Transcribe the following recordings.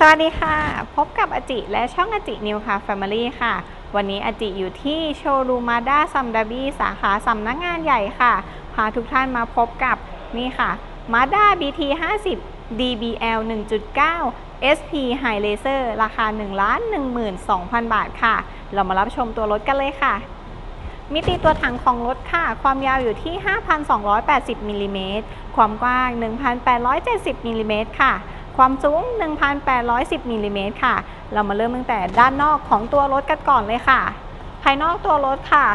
สวัสดีค่ะ พบกับอาจิและช่องอาจินิวค่ะ Family ค่ะ วันนี้อาจิอยู่ที่โชว์รูมาด้าซัมดาบีสาขาสำนักงานใหญ่ค่ะ พาทุกท่านมาพบกับนี่ค่ะ Mazda BT 50 DBL 1.9 SP High Laser ราคา 1 1 2 0 0 0 บาทค่ะ เรามารับชมตัวรถกันเลยค่ะ มิติตัวถังของรถค่ะ ความยาวอยู่ที่ 5,280มิลลิเมตรความกว้าง 1,870มิลลิเมตรค่ะ ความสูง 1,810มิลลิเมตรค่ะ เรามาเริ่มตั้งแต่ด้านนอกของตัวรถกันก่อนเลยค่ะ ภายนอกตัวรถค่ะ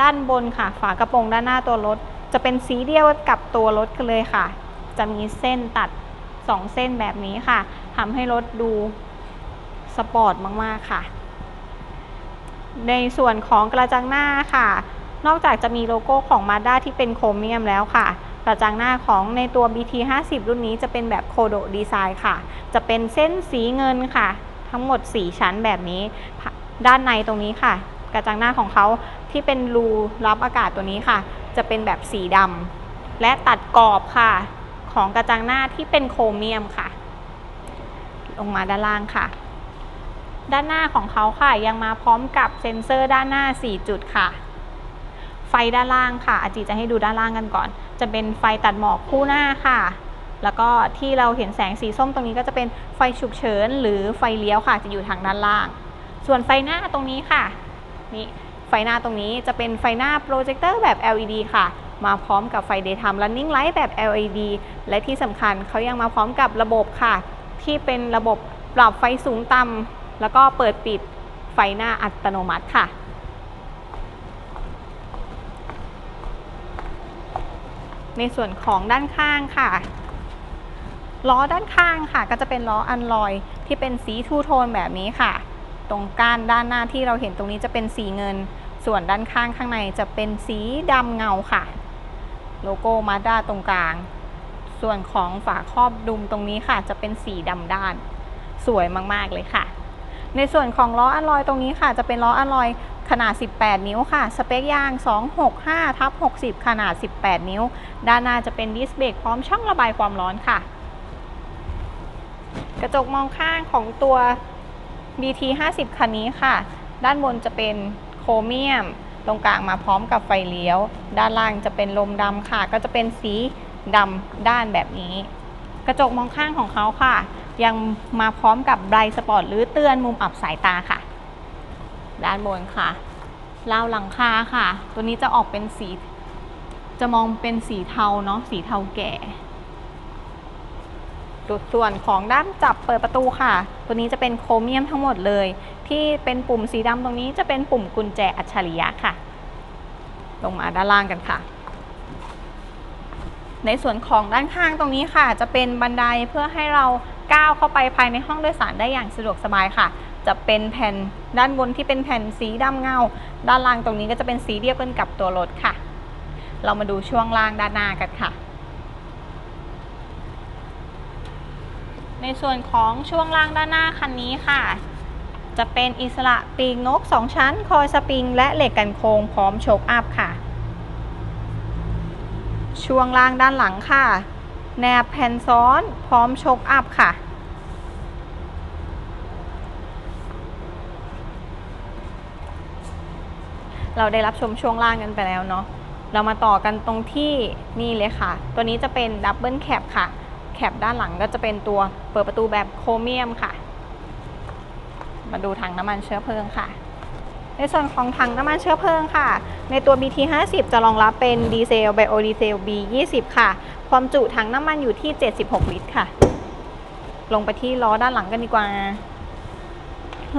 ด้านบนค่ะ ฝากระโปรงด้านหน้าตัวรถ จะเป็นสีเดียวกับตัวรถกันเลยค่ะ จะมีเส้นตัด 2 เส้นแบบนี้ค่ะทำให้รถดูสปอร์ตมาก ๆ ค่ะ ในส่วนของกระจังหน้าค่ะ นอกจากจะมีโลโก้ของ Mazda ที่เป็นโครเมียมแล้วค่ะ กระจังหน้าของในตัว BT 50รุ่นนี้จะเป็นแบบโคโดดีไซน์ค่ะ จะเป็นเส้นสีเงินค่ะ ทั้งหมด 4 ชั้นแบบนี้ ด้านในตรงนี้ค่ะ กระจังหน้าของเขาที่เป็นรูรับอากาศตัวนี้ค่ะ จะเป็นแบบสีดำและตัดกรอบค่ะ ของกระจังหน้าที่เป็นโครเมียมค่ะ ลงมาด้านล่างค่ะ ด้านหน้าของเขาค่ะ ยังมาพร้อมกับเซ็นเซอร์ด้านหน้า 4 จุดค่ะ ไฟด้านล่างค่ะ อาจิจะให้ดูด้านล่างกันก่อน จะเป็นไฟตัดหมอกคู่หน้าค่ะ แล้วก็ที่เราเห็นแสงสีส้มตรงนี้ก็จะเป็นไฟฉุกเฉินหรือไฟเลี้ยวค่ะ จะอยู่ทางด้านล่าง ส่วนไฟหน้าตรงนี้ค่ะนี่ไฟหน้าตรงนี้จะเป็นไฟหน้าโปรเจคเตอร์แบบ LED ค่ะ มาพร้อมกับไฟ daytime running light แบบ LED และที่สำคัญเขายังมาพร้อมกับระบบค่ะ ที่เป็นระบบปรับไฟสูงต่ำแล้วก็เปิดปิดไฟหน้าอัตโนมัติค่ะ ในส่วนของด้านข้างค่ะ ล้อด้านข้างค่ะ ก็จะเป็นล้ออันลอยที่เป็นสีทูโทนแบบนี้ค่ะ ตรงก้านด้านหน้าที่เราเห็นตรงนี้จะเป็นสีเงิน ส่วนด้านข้างข้างในจะเป็นสีดำเงาค่ะ โลโก้มาด้าตรงกลาง ส่วนของฝาครอบดุมตรงนี้ค่ะ จะเป็นสีดำด้าน สวยมากๆเลยค่ะ ในส่วนของล้ออัลลอยตรงนี้ค่ะ จะเป็นล้ออัลลอย ขนาด 18 นิ้วค่ะ สเปคยาง 265ทับ60 ขนาด 18 นิ้ว ด้านหน้าจะเป็นดิสเบรกพร้อมช่องระบายความร้อนค่ะ กระจกมองข้างของตัว BT 50 คันนี้ค่ะ ด้านบนจะเป็นโครเมียม ตรงกลางมาพร้อมกับไฟเลี้ยว ด้านล่างจะเป็นลมดำค่ะ ก็จะเป็นสีดำด้านแบบนี้ กระจกมองข้างของเขาค่ะ ยังมาพร้อมกับไบรท์สปอร์ตหรือเตือนมุมอับสายตาค่ะ ด้านบนค่ะราวหลังคาค่ะ ตัวนี้จะออกเป็นสี จะมองเป็นสีเทาเนาะสีเทาแก่ส่วนของด้านจับเปิดประตูค่ะ ตัวนี้จะเป็นโครเมียมทั้งหมดเลย ที่เป็นปุ่มสีดำตรงนี้จะเป็นปุ่มกุญแจอัจฉริยะค่ะ ลงมาด้านล่างกันค่ะ ในส่วนของด้านข้างตรงนี้ค่ะ จะเป็นบันไดเพื่อให้เราก้าวเข้าไปภายในห้องโดยสารได้อย่างสะดวกสบายค่ะ จะเป็นแผ่นด้านบนที่เป็นแผ่นสีดำเงา ด้านล่างตรงนี้ก็จะเป็นสีเดียวกันกับตัวรถค่ะ เรามาดูช่วงล่างด้านหน้ากันค่ะ ในส่วนของช่วงล่างด้านหน้าคันนี้ค่ะ จะเป็นอิสระปีกนก 2 ชั้น คอยสปริง และเหล็กกันโค้งพร้อมโชคอัพค่ะ ช่วงล่างด้านหลังค่ะ แนบแผ่นซ้อนพร้อมโชคอัพค่ะ เราได้รับชมช่วงล่างกันไปแล้วเนาะเรามาต่อกันตรงที่นี่เลยค่ะ ตัวนี้จะเป็นดับเบิลแคปค่ะ แคปด้านหลังก็จะเป็นตัวเปิดประตูแบบโครเมียมค่ะ มาดูถังน้ำมันเชื้อเพลิงค่ะ ในส่วนของถังน้ำมันเชื้อเพลิงค่ะ ในตัว BT 50จะรองรับเป็นดีเซลไบโอดีเซล B 20ค่ะ ความจุถังน้ำมันอยู่ที่ 76 ลิตรค่ะ ลงไปที่ล้อด้านหลังกันดีกว่า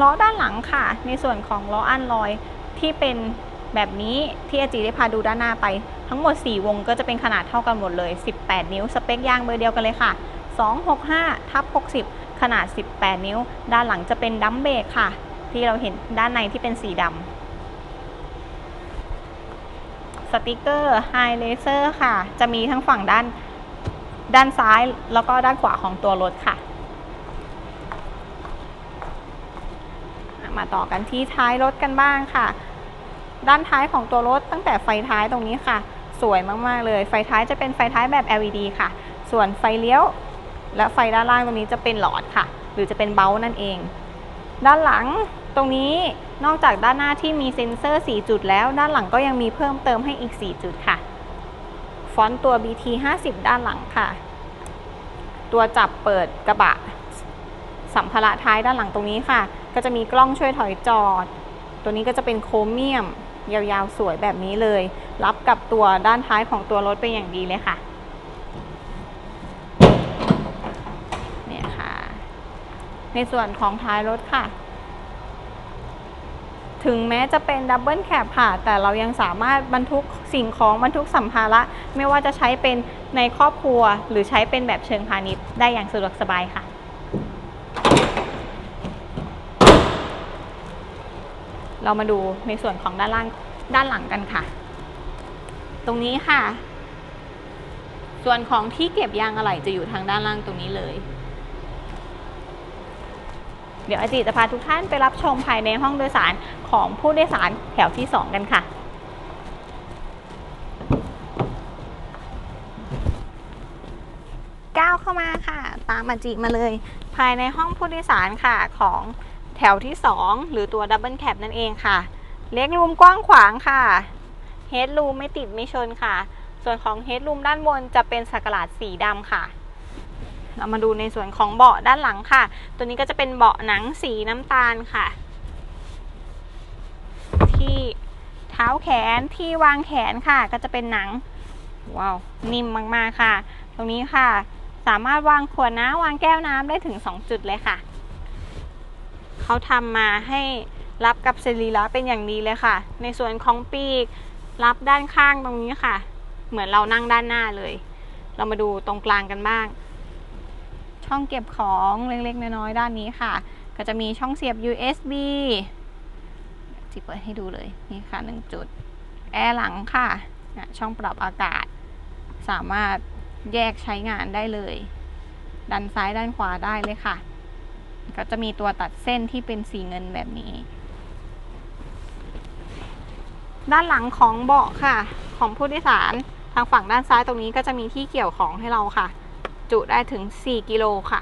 ล้อด้านหลังค่ะ ในส่วนของล้ออันลอย ที่เป็นแบบนี้ที่อาจีได้พาดูด้านหน้าไป ทั้งหมด 4 วงก็จะเป็นขนาดเท่ากันหมดเลย 18 นิ้ว สเปคยางเบอร์เดียวกันเลยค่ะ 265ทับ60 ขนาด 18 นิ้ว ด้านหลังจะเป็นดัมเบรกค่ะ ที่เราเห็นด้านในที่เป็นสีดำสติกเกอร์ไฮเลเซอร์ค่ะ จะมีทั้งฝั่งด้านด้านซ้ายแล้วก็ด้านขวาของตัวรถค่ะ มาต่อกันที่ท้ายรถกันบ้างค่ะ ด้านท้ายของตัวรถตั้งแต่ไฟท้ายตรงนี้ค่ะ สวยมากๆเลย ไฟท้ายจะเป็นไฟท้ายแบบ LED ค่ะ ส่วนไฟเลี้ยว และไฟด้านล่างตรงนี้จะเป็นหลอดค่ะ หรือจะเป็นเบลนั่นเอง ด้านหลังตรงนี้นอกจากด้านหน้าที่มีเซ็นเซอร์ 4 จุดแล้ว ด้านหลังก็ยังมีเพิ่มเติมให้อีก 4 จุดค่ะ ฟอนต์ตัว BT 50 ด้านหลังค่ะ ตัวจับเปิดกระบะ สัมภาระท้ายด้านหลังตรงนี้ค่ะ ก็จะมีกล้องช่วยถอยจอด ตัวนี้ก็จะเป็นโครเมียม ยาวๆสวยแบบนี้เลย รับกับตัวด้านท้ายของตัวรถเป็นอย่างดีเลยค่ะเนี่ยค่ะ ในส่วนของท้ายรถค่ะถึงแม้จะเป็นดับเบิลแคปค่ะ แต่เรายังสามารถบรรทุกสิ่งของบรรทุกสัมภาระ ไม่ว่าจะใช้เป็นในครอบครัว หรือใช้เป็นแบบเชิงพาณิชย์ได้อย่างสะดวกสบายค่ะ เรามาดูในส่วนของด้านล่างด้านหลังกันค่ะ ตรงนี้ค่ะ ส่วนของที่เก็บยางอะไหล่จะอยู่ทางด้านล่างตรงนี้เลย เดี๋ยวอาจิจะพาทุกท่านไปรับชมภายในห้องโดยสารของผู้โดยสารแถวที่ 2 กันค่ะก้าวเข้ามาค่ะ ตามอาจิมาเลย ภายในห้องผู้โดยสารค่ะของ ถวที่ 2 หรือตัวดับเบิลแคปนั่นเองค่ะ เล็กรูมกว้างขวางค่ะเฮดรูมไม่ติดไม่ชนค่ะ ส่วนของเฮดรูมด้านบนจะเป็นสักหลาดสีดำค่ะ เรามาดูในส่วนของเบาะด้านหลังค่ะ ตัวนี้ก็จะเป็นเบาะหนังสีน้ำตาลค่ะ ที่เท้าแขนที่วางแขนค่ะ ก็จะเป็นหนังว้าวนิ่มมากๆค่ะ ตรงนี้ค่ะ สามารถวางขวดน้ำวางแก้วน้ำได้ถึง 2 จุดเลยค่ะ เขาทำมาให้รับกับสรีระเป็นอย่างดีเลยค่ะ ในส่วนของปีกรับด้านข้างตรงนี้ค่ะ เหมือนเรานั่งด้านหน้าเลย เรามาดูตรงกลางกันบ้าง ช่องเก็บของเล็กๆน้อยๆด้านนี้ค่ะ ก็จะมีช่องเสียบ USB จิเปิดให้ดูเลยนี่ค่ะ1จุด แอร์หลังค่ะนะช่องปรับอากาศ สามารถแยกใช้งานได้เลยด้านซ้ายด้านขวาได้เลยค่ะ ก็จะมีตัวตัดเส้นที่เป็นสีเงินแบบนี้ ด้านหลังของเบาะค่ะ ของผู้โดยสารทางฝั่งด้านซ้ายตรงนี้ก็จะมีที่เกี่ยวของให้เราค่ะ จุได้ถึง 4 กิโลค่ะ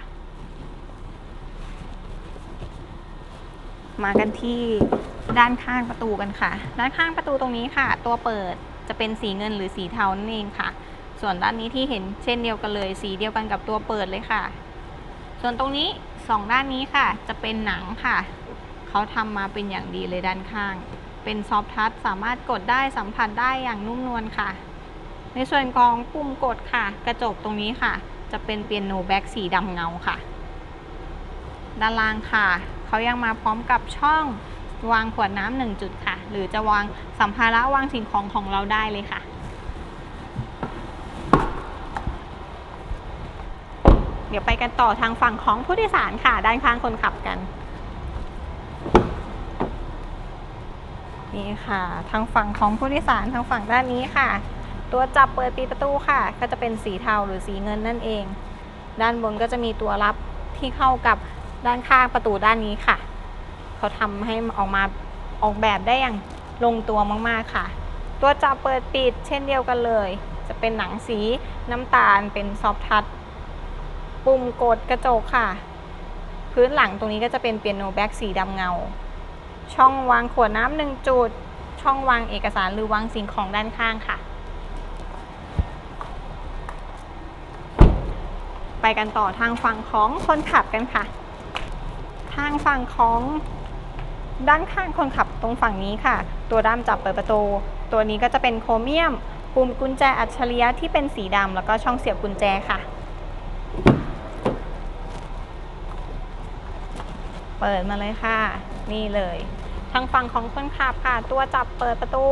มากันที่ด้านข้างประตูกันค่ะ ด้านข้างประตูตรงนี้ค่ะ ตัวเปิดจะเป็นสีเงินหรือสีเทานั่นเองค่ะ ส่วนด้านนี้ที่เห็นเช่นเดียวกันเลย สีเดียวกันกับตัวเปิดเลยค่ะ ส่วนตรงนี้ สองด้านนี้ค่ะ จะเป็นหนังค่ะ เขาทำมาเป็นอย่างดีเลยด้านข้าง เป็นซอฟทัชสามารถกดได้สัมผัสได้อย่างนุ่มนวลค่ะ ในส่วนของปุ่มกดค่ะ กระจกตรงนี้ค่ะ จะเป็นเปียโนแบ็กสีดำเงาค่ะ ด้านล่างค่ะ เขายังมาพร้อมกับช่องวางขวดน้ำหนึ่งจุดค่ะ หรือจะวางสัมภาระวางสิ่งของของเราได้เลยค่ะ เดี๋ยวไปกันต่อทางฝั่งของผู้โดยสารค่ะ ด้านข้างคนขับกัน นี่ค่ะ ทางฝั่งของผู้โดยสารทางฝั่งด้านนี้ค่ะ ตัวจับเปิดปิดประตูค่ะ ก็จะเป็นสีเทาหรือสีเงินนั่นเอง ด้านบนก็จะมีตัวรับที่เข้ากับด้านข้างประตูด้านนี้ค่ะ เขาทำให้ออกมาออกแบบได้อย่างลงตัวมาก ๆ ค่ะ ตัวจับเปิดปิดเช่นเดียวกันเลย จะเป็นหนังสีน้ำตาลเป็นซอฟทัช ปุ่มกดกระจกค่ะ พื้นหลังตรงนี้ก็จะเป็นเปียโนแบ็กสีดำเงา ช่องวางขวดน้ำหนึ่งจุด ช่องวางเอกสารหรือวางสิ่งของด้านข้างค่ะ ไปกันต่อทางฝั่งของคนขับกันค่ะ ทางฝั่งของด้านข้างคนขับตรงฝั่งนี้ค่ะ ตัวด้ามจับเปิดประตู ตัวนี้ก็จะเป็นโครเมียม ปุ่มกุญแจอัจฉริยะที่เป็นสีดำแล้วก็ช่องเสียบกุญแจค่ะ เปิดมาเลยค่ะ นี่เลยทางฝั่งของคนขับค่ะ ตัวจับเปิดประตู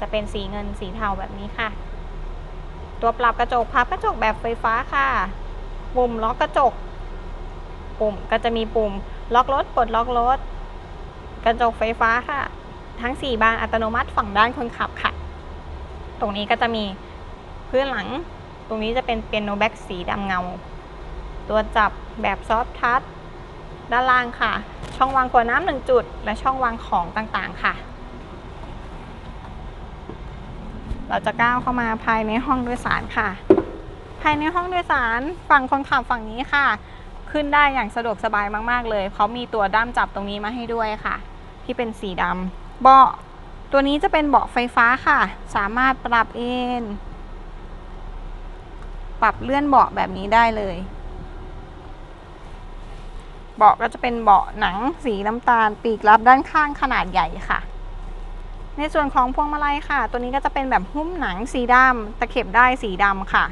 จะเป็นสีเงินสีเทาแบบนี้ค่ะ ตัวปรับกระจกพับกระจกแบบไฟฟ้าค่ะ ปุ่มล็อกกระจก ปุ่มก็จะมีปุ่มล็อกรถปลดล็อกรถ กระจกไฟฟ้าค่ะ ทั้ง 4 บานอัตโนมัติฝั่งด้านคนขับค่ะ ตรงนี้ก็จะมีพื้นหลัง ตรงนี้จะเป็นเปียโนแบ็กสีดำเงา ตัวจับแบบซอฟทัช ด้านล่างค่ะ ช่องวางขวดน้ำหนึ่งจุด และช่องวางของต่างๆค่ะ เราจะก้าวเข้ามาภายในห้องโดยสารค่ะ ภายในห้องโดยสารฝั่งคนขับฝั่งนี้ค่ะ ขึ้นได้อย่างสะดวกสบายมากๆ เลยเขามีตัวด้ามจับตรงนี้มาให้ด้วยค่ะ ที่เป็นสีดำเบาะตัวนี้จะเป็นเบาะไฟฟ้าค่ะ สามารถปรับเอนปรับเลื่อนเบาะแบบนี้ได้เลย เบาะก็จะเป็นเบาะหนังสีน้ำตาล ปีกรับด้านข้างขนาดใหญ่ค่ะ ในส่วนของพวงมาลัยค่ะ ตัวนี้ก็จะเป็นแบบหุ้มหนังสีดำตะเข็บได้สีดำค่ะ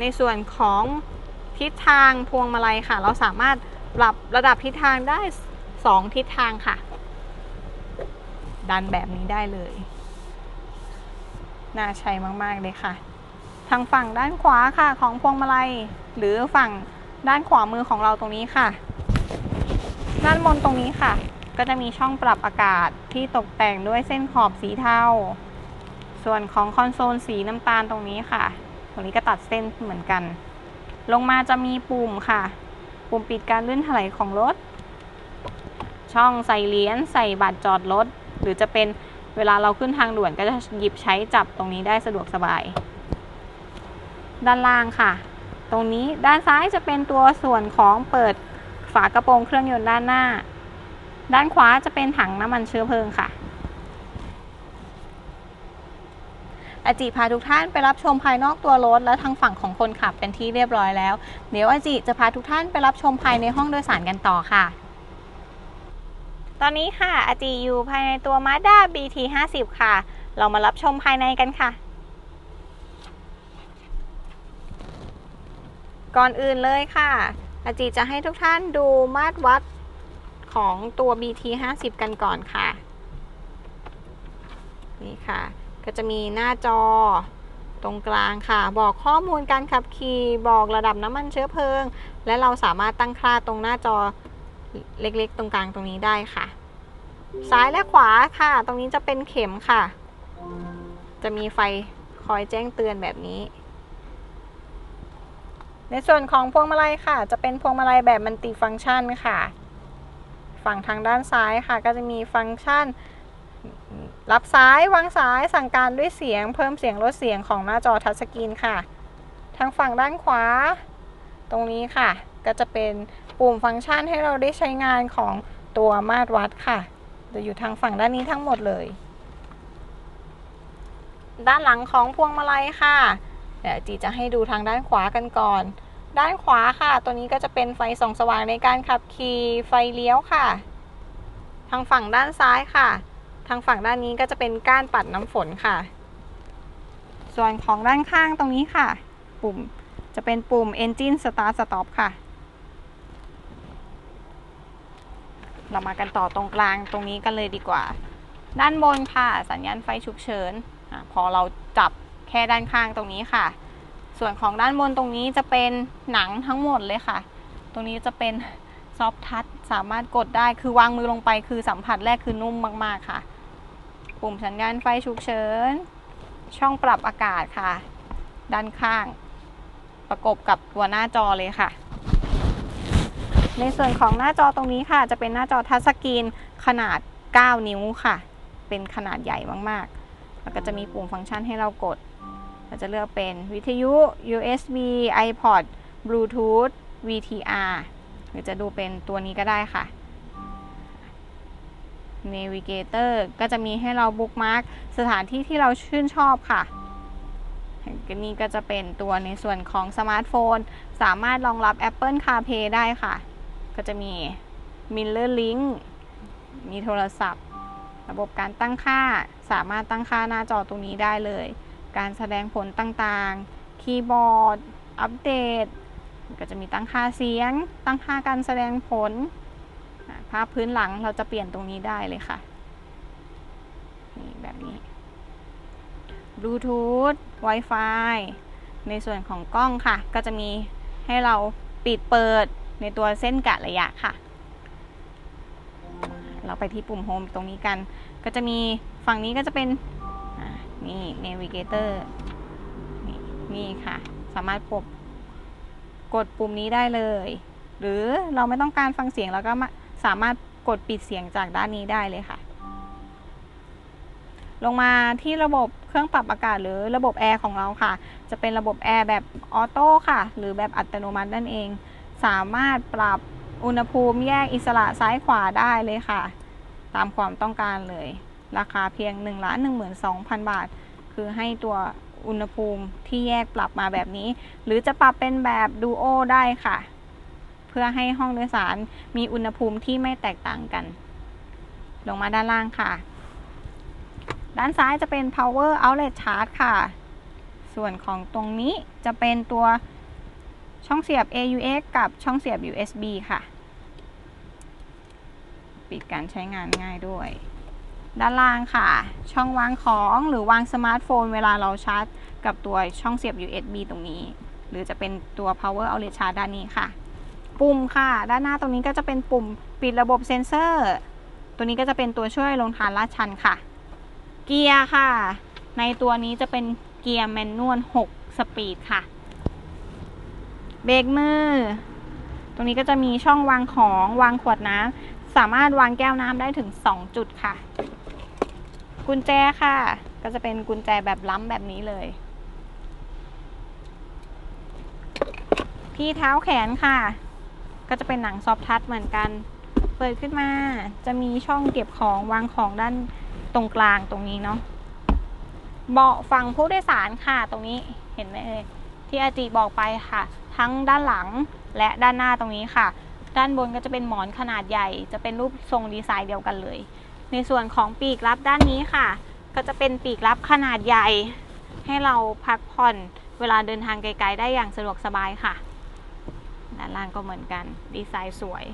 ในส่วนของทิศทางพวงมาลัยค่ะ เราสามารถปรับระดับทิศทางได้ 2 ทิศทางค่ะ ดันแบบนี้ได้เลย น่าใช้มาก ๆ เลยค่ะ ทางฝั่งด้านขวาค่ะของพวงมาลัย หรือฝั่ง ด้านขวามือของเราตรงนี้ค่ะ ด้านบนตรงนี้ค่ะ ก็จะมีช่องปรับอากาศที่ตกแต่งด้วยเส้นขอบสีเทา ส่วนของคอนโซลสีน้ำตาลตรงนี้ค่ะ ตรงนี้ก็ตัดเส้นเหมือนกัน ลงมาจะมีปุ่มค่ะ ปุ่มปิดการลื่นถลายของรถ ช่องใส่เหรียญใส่บัตรจอดรถ หรือจะเป็นเวลาเราขึ้นทางด่วนก็จะหยิบใช้จับตรงนี้ได้สะดวกสบาย ด้านล่างค่ะ ตรงนี้ด้านซ้ายจะเป็นตัวส่วนของเปิดฝากระโปรงเครื่องยนต์ด้านหน้า ด้านขวาจะเป็นถังน้ำมันเชื้อเพลิงค่ะ อาจิพาทุกท่านไปรับชมภายนอกตัวรถและทางฝั่งของคนขับเป็นที่เรียบร้อยแล้ว เดี๋ยวอาจิจะพาทุกท่านไปรับชมภายในห้องโดยสารกันต่อค่ะ ตอนนี้ค่ะอาจิอยู่ภายในตัว Mazda BT 50 ค่ะ เรามารับชมภายในกันค่ะ ก่อนอื่นเลยค่ะอาจิจะให้ทุกท่านดูมาตรวัดของตัว BT 50กันก่อนค่ะ นี่ค่ะ ก็จะมีหน้าจอตรงกลางค่ะ บอกข้อมูลการขับขี่บอกระดับน้ำมันเชื้อเพลิง และเราสามารถตั้งค่าตรงหน้าจอเล็กๆ ตรงกลางตรงนี้ได้ค่ะ ซ้ายและขวาค่ะ ตรงนี้จะเป็นเข็มค่ะ จะมีไฟคอยแจ้งเตือนแบบนี้ ในส่วนของพวงมาลัยค่ะ จะเป็นพวงมาลัยแบบมันติฟังก์ชันค่ะ ฝั่งทางด้านซ้ายค่ะ ก็จะมีฟังก์ชัน รับสายวางสายสั่งการด้วยเสียง เพิ่มเสียงลดเสียงของหน้าจอทัชสกรีนค่ะ ทางฝั่งด้านขวา ตรงนี้ค่ะ ก็จะเป็นปุ่มฟังก์ชันให้เราได้ใช้งานของตัวมาตรวัดค่ะ จะอยู่ทางฝั่งด้านนี้ทั้งหมดเลย ด้านหลังของพวงมาลัยค่ะ เดี๋ยวจีจะให้ดูทางด้านขวากันก่อน ด้านขวาค่ะ ตัวนี้ก็จะเป็นไฟส่องสว่างในการขับขี่ไฟเลี้ยวค่ะ ทางฝั่งด้านซ้ายค่ะ ทางฝั่งด้านนี้ก็จะเป็นก้านปัดน้ำฝนค่ะ ส่วนของด้านข้างตรงนี้ค่ะ ปุ่มจะเป็นปุ่ม Engine Start Stop ค่ะ เรามากันต่อตรงกลางตรงนี้กันเลยดีกว่า ด้านบนค่ะ สัญญาณไฟฉุกเฉินอพอเราจับ แค่ด้านข้างตรงนี้ค่ะ ส่วนของด้านบนตรงนี้จะเป็นหนังทั้งหมดเลยค่ะ ตรงนี้จะเป็นซอฟทัชสามารถกดได้คือวางมือลงไปคือสัมผัสแรกคือนุ่มมาก ๆ ค่ะ ปุ่มสัญญาณไฟฉุกเฉิน ช่องปรับอากาศค่ะ ด้านข้าง ประกบกับตัวหน้าจอเลยค่ะ ในส่วนของหน้าจอตรงนี้ค่ะ จะเป็นหน้าจอทัชสกรีนขนาด 9 นิ้วค่ะ เป็นขนาดใหญ่มากๆ แล้วก็จะมีปุ่มฟังก์ชันให้เรากด เราจะเลือกเป็นวิทยุ USB iPod Bluetooth VTR หรือจะดูเป็นตัวนี้ก็ได้ค่ะ Navigator ก็จะมีให้เราบุ๊กมาร์กสถานที่ที่เราชื่นชอบค่ะนี่ก็จะเป็นตัวในส่วนของสมาร์ทโฟน สามารถรองรับ Apple CarPlay ได้ค่ะ ก็จะมี Miller Link มีโทรศัพท์ ระบบการตั้งค่า สามารถตั้งค่าหน้าจอตรงนี้ได้เลย การแสดงผลต่างๆ คีย์บอร์ด อัปเดต ก็จะมีตั้งค่าเสียง ตั้งค่าการแสดงผล ภาพพื้นหลังเราจะเปลี่ยนตรงนี้ได้เลยค่ะ นี่แบบนี้บลูทูธ Wi-Fi ในส่วนของกล้องค่ะ ก็จะมีให้เราปิดเปิดในตัวเส้นกะระยะค่ะ เราไปที่ปุ่มโฮมตรงนี้กัน ก็จะมีฝั่งนี้ก็จะเป็น นี่ Navigator นี่นี่ค่ะ สามารถปบกดปุ่มนี้ได้เลย หรือเราไม่ต้องการฟังเสียงแล้วก็สามารถกดปิดเสียงจากด้านนี้ได้เลยค่ะ ลงมาที่ระบบเครื่องปรับอากาศหรือระบบแอร์ของเราค่ะ จะเป็นระบบแอร์แบบออโต้ค่ะ หรือแบบอัตโนมัตินั่นเอง สามารถปรับอุณหภูมิแยกอิสระซ้ายขวาได้เลยค่ะ ตามความต้องการเลย ราคาเพียง1นึ่งล้านหนึ่งหมื่นสองพันบาท คือให้ตัวอุณหภูมิที่แยกปรับมาแบบนี้ หรือจะปรับเป็นแบบดูโอได้ค่ะ เพื่อให้ห้องโดยสารมีอุณหภูมิที่ไม่แตกต่างกัน ลงมาด้านล่างค่ะ ด้านซ้ายจะเป็น power outlet charge ค่ะ ส่วนของตรงนี้จะเป็นตัวช่องเสียบ AUX กับช่องเสียบ USB ค่ะ ปิดการใช้งานง่ายด้วย ด้านล่างค่ะ ช่องวางของหรือวางสมาร์ทโฟน เวลาเราชาร์จ กับตัวช่องเสียบ USB ตรงนี้ หรือจะเป็นตัว power outlet charge ด้านนี้ค่ะ ปุ่มค่ะ ด้านหน้าตรงนี้ก็จะเป็นปุ่มปิดระบบเซ็นเซอร์ ตัวนี้ก็จะเป็นตัวช่วยลงทานลาดชันค่ะ เกียร์ค่ะ ในตัวนี้จะเป็นเกียร์แมนนวล 6 สปีดค่ะเบรกมือ ตรงนี้ก็จะมีช่องวางของวางขวดน้ำสามารถวางแก้วน้ำได้ถึง 2 จุดค่ะ กุญแจค่ะ ก็จะเป็นกุญแจแบบล้ำแบบนี้เลย ที่เท้าแขนค่ะ ก็จะเป็นหนังซอฟทัชเหมือนกัน เปิดขึ้นมาจะมีช่องเก็บของวางของด้านตรงกลางตรงนี้เนาะเบาะฝั่งผู้โดยสารค่ะ ตรงนี้เห็นไหมเอ่ยที่อาจีบอกไปค่ะ ทั้งด้านหลังและด้านหน้าตรงนี้ค่ะ ด้านบนก็จะเป็นหมอนขนาดใหญ่ จะเป็นรูปทรงดีไซน์เดียวกันเลย ในส่วนของปีกลับด้านนี้ค่ะ ก็จะเป็นปีกลับขนาดใหญ่ ให้เราพักผ่อนเวลาเดินทางไกลๆได้อย่างสะดวกสบายค่ะ ด้านล่างก็เหมือนกัน ดีไซน์สวย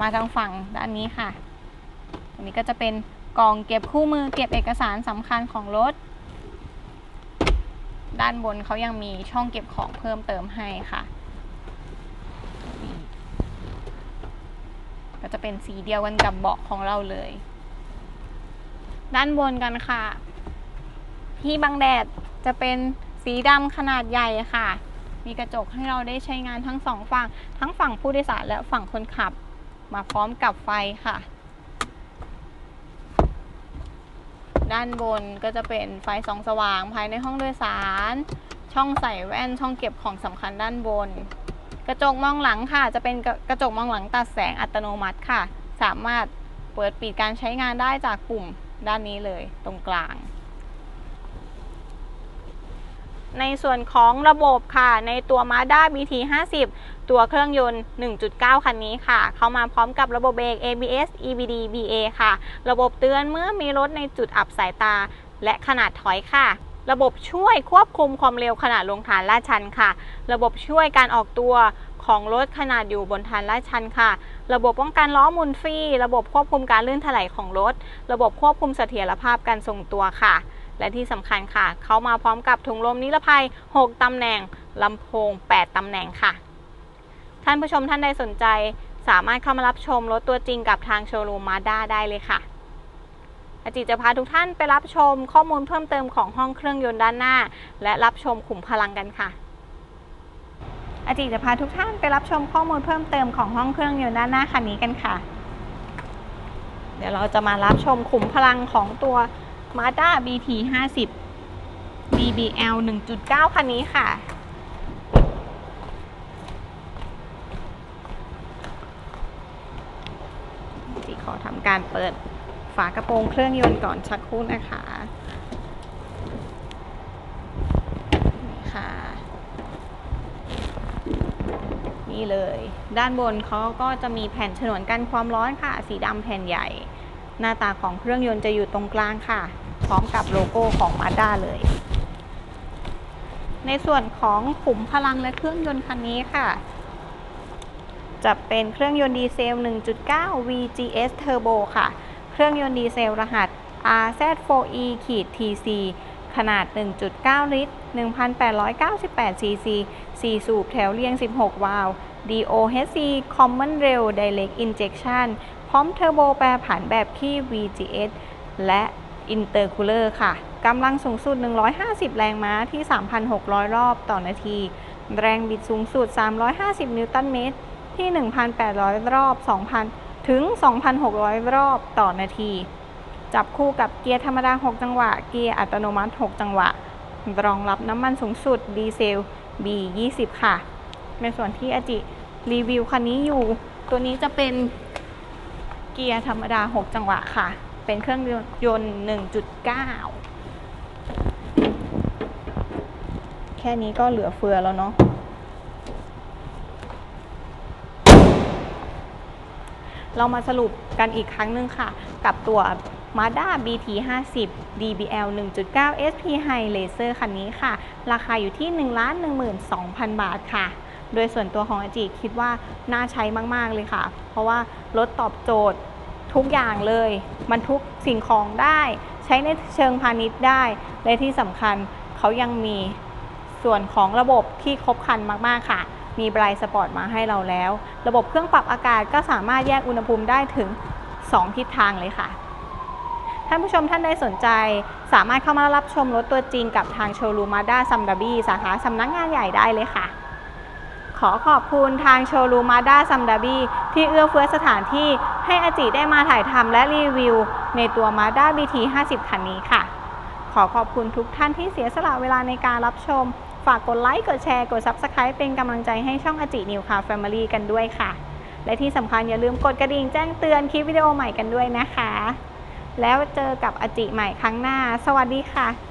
มาทางฝั่งด้านนี้ค่ะอันนี้ก็จะเป็นกล่องเก็บคู่มือเก็บเอกสารสำคัญของรถ ด้านบนเขายังมีช่องเก็บของเพิ่มเติมให้ค่ะ ก็จะเป็นสีเดียวกันกับเบาะของเราเลย ด้านบนกันค่ะ ที่บังแดดจะเป็นสีดำขนาดใหญ่ค่ะ มีกระจกให้เราได้ใช้งานทั้งสองฝั่ง ทั้งฝั่งผู้โดยสารและฝั่งคนขับ มาพร้อมกับไฟค่ะ ด้านบนก็จะเป็นไฟสองสว่างภายในห้องโดยสาร ช่องใส่แว่นช่องเก็บของสำคัญด้านบน กระจกมองหลังค่ะ จะเป็นกระจกมองหลังตัดแสงอัตโนมัติค่ะ สามารถเปิดปิดการใช้งานได้จากปุ่ม ด้านนี้เลยตรงกลาง ในส่วนของระบบค่ะ ในตัว Mazda BT 50 ตัวเครื่องยนต์ 1.9 คันนี้ค่ะ เข้ามาพร้อมกับระบบเบรก ABS EBD BA ค่ะ ระบบเตือนเมื่อมีรถในจุดอับสายตา และขนาดถอยค่ะระบบช่วยควบคุมความเร็วขณะลงฐานลาดชันค่ะ ระบบช่วยการออกตัวของรถขนาดอยู่บนฐานลาดชันค่ะ ระบบป้องกันล้อมุนฟรีระบบควบคุมการลื่นถลายของรถ ระบบควบคุมเสถียรภาพการทรงตัวค่ะ และที่สำคัญค่ะ เขามาพร้อมกับถุงลมนิรภัย 6ตำแหน่งลำโพง 8ตำแหน่งค่ะ ท่านผู้ชมท่านใดสนใจ สามารถเข้ามารับชมรถตัวจริงกับทางโชว์รูมมาด้าได้เลยค่ะอาจิจะพาทุกท่านไปรับชมข้อมูลเพิ่มเติมของห้องเครื่องยนต์ด้านหน้า และรับชมขุมพลังกันค่ะ อาจิจะพาทุกท่านไปรับชมข้อมูลเพิ่มเติมของห้องเครื่องยนต์ด้านหน้าคันนี้กันค่ะ เดี๋ยวเราจะมารับชมขุมพลังของตัว Mazda BT 50 BBL 1.9 คันนี้ค่ะจีขอทำการเปิดฝากระโปรงเครื่องยนต์ก่อนชักครู่นะคะ นี่ค่ะ นี่เลย ด้านบนเขาก็จะมีแผ่นฉนวนกันความร้อนค่ะ สีดำแผ่นใหญ่ หน้าตาของเครื่องยนต์จะอยู่ตรงกลางค่ะ พร้อมกับโลโก้ของ Mazda เลย ในส่วนของขุมพลังและเครื่องยนต์คันนี้ค่ะ จะเป็นเครื่องยนต์ดีเซล 1.9 VGS Turbo ค่ะ เครื่องยนต์ดีเซลรหัส RZ4E-TC ขนาด 1.9 ลิตร 1,898 cc 4สูบแถวเรียง 16 วาล์ว DOHC Common Rail Direct Injection พร้อมเทอร์โบแปรผันแบบขี้ VGS และ Intercooler ค่ะ กำลังสูงสุด 150 แรงม้าที่ 3,600 รอบต่อนาที แรงบิดสูงสุด 350 นิวตันเมตร ที่ 1,800 รอบ 2,000 ถึง 2,600 รอบต่อนาที จับคู่กับเกียร์ธรรมดา 6 จังหวะ เกียร์อัตโนมัติ 6 จังหวะ รองรับน้ำมันสูงสุดดีเซล B20 ค่ะ ในส่วนที่อจิรีวิวคันนี้อยู่ ตัวนี้จะเป็นเกียร์ธรรมดา 6 จังหวะค่ะ เป็นเครื่องยนต์ 1.9 แค่นี้ก็เหลือเฟือแล้วเนาะเรามาสรุปกันอีกครั้งหนึ่งค่ะ กับตัว Mazda BT 50 DBL 1.9 SP High Laser คันนี้ค่ะ ราคาอยู่ที่ 1 1 2 0 0 0 บาทค่ะ โดยส่วนตัวของอาจิคิดว่าน่าใช้มากๆเลยค่ะ เพราะว่ารถตอบโจทย์ทุกอย่างเลยบรรทุกสิ่งของได้ ใช้ในเชิงพาณิชย์ได้ และที่สำคัญเขายังมีส่วนของระบบที่ครบครันมากๆค่ะมีไบรสปอร์ตมาให้เราแล้ว ระบบเครื่องปรับอากาศก็สามารถแยกอุณหภูมิได้ถึง 2 ทิศทางเลยค่ะ ท่านผู้ชมท่านใดสนใจ สามารถเข้ามารับชมรถตัวจริงกับทางโชว์รูมมาด้าซัมดาบีสาขาสำนักงานใหญ่ได้เลยค่ะ ขอขอบคุณทางโชว์รูมมาด้าซัมดาบีที่เอื้อเฟื้อสถานที่ให้อาจิได้มาถ่ายทำและรีวิว ในตัวมาด้า BT 50 คันนี้ค่ะ ขอขอบคุณทุกท่านที่เสียสละเวลาในการรับชม ฝากกดไลค์กดแชร์กด Subscribe เป็นกำลังใจให้ช่องอาจินิวคาแฟมิลี่กันด้วยค่ะ และที่สำคัญอย่าลืมกดกระดิ่งแจ้งเตือนคลิปวิดีโอใหม่กันด้วยนะคะ แล้วเจอกับอจิใหม่ครั้งหน้า สวัสดีค่ะ